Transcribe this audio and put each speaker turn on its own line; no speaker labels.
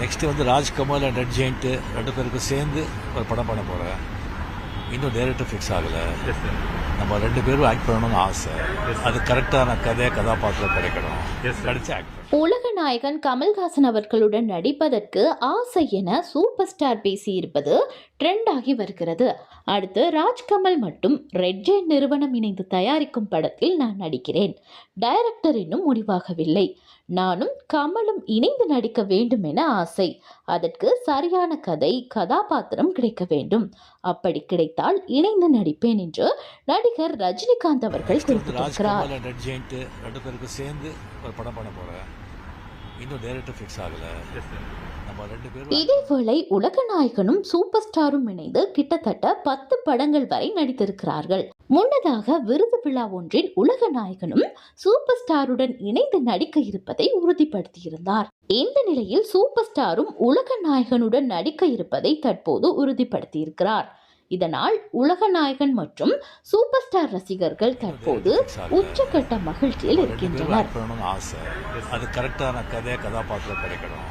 Next வந்து Rajkamal and red giant ரெண்டு பேருக்கும் சேர்ந்து ஒரு படம் பண்ண போகிறேன் இன்னும் டேரக்டர் ஃபிக்ஸ் ஆகலை. நம்ம ரெண்டு பேரும் ஆக்ட் பண்ணணும்னு ஆசை. அது கரெக்டான கதை கதாபாத்திரம் கிடைக்கணும். கிடைச்சு ஆக்ட்
உலக நாயகன் கமல்ஹாசன் அவர்களுடன் நடிப்பதற்கு ஆசை என சூப்பர் ஸ்டார் பேசியிருப்பது ட்ரெண்ட் ஆகி வருகிறது. அடுத்து ராஜ்கமல் மற்றும் ரெட் ஜெயின் நிறுவனம் இணைந்து தயாரிக்கும் படத்தில் நான் நடிக்கிறேன். டைரக்டர் இன்னும் முடிவாகவில்லை. நானும் கமலும் இணைந்து நடிக்க வேண்டும் என ஆசை. அதற்கு சரியான கதை கதாபாத்திரம் கிடைக்க வேண்டும். அப்படி கிடைத்தால் இணைந்து நடிப்பேன் என்று நடிகர் ரஜினிகாந்த் அவர்கள் குறிப்பிட்டிருக்கிறார்.
சேர்ந்து ஒரு படம் பண்ண போகிறேன் இன்னும் டேரக்டர் ஃபிக்ஸ் ஆகலை.
எஸ் சார்
நம்ம ரெண்டு பேரும்
இதேவேளை உலக நாயகனும் சூப்பர் ஸ்டாரும் இணைந்து கிட்டத்தட்ட பத்து படங்கள் வரை நடித்திருக்கிறார்கள். முன்னதாக விருது விழா ஒன்றில் உலக நாயகனும் சூப்பர் ஸ்டாருடன் இணைந்து நடிக்க இருப்பதை உறுதிப்படுத்தியிருந்தார். இந்த நிலையில் சூப்பர் ஸ்டாரும் உலக நாயகனுடன் நடிக்க இருப்பதை தற்போது உறுதிப்படுத்தியிருக்கிறார். இதனால் உலக நாயகன் மற்றும் சூப்பர் ஸ்டார் ரசிகர்கள் தற்போது உச்சக்கட்ட மகிழ்ச்சியில் இருக்கின்றனர்.
ஆசை. அது கரெக்டான கதை கதாபாத்திரம் கிடைக்கணும்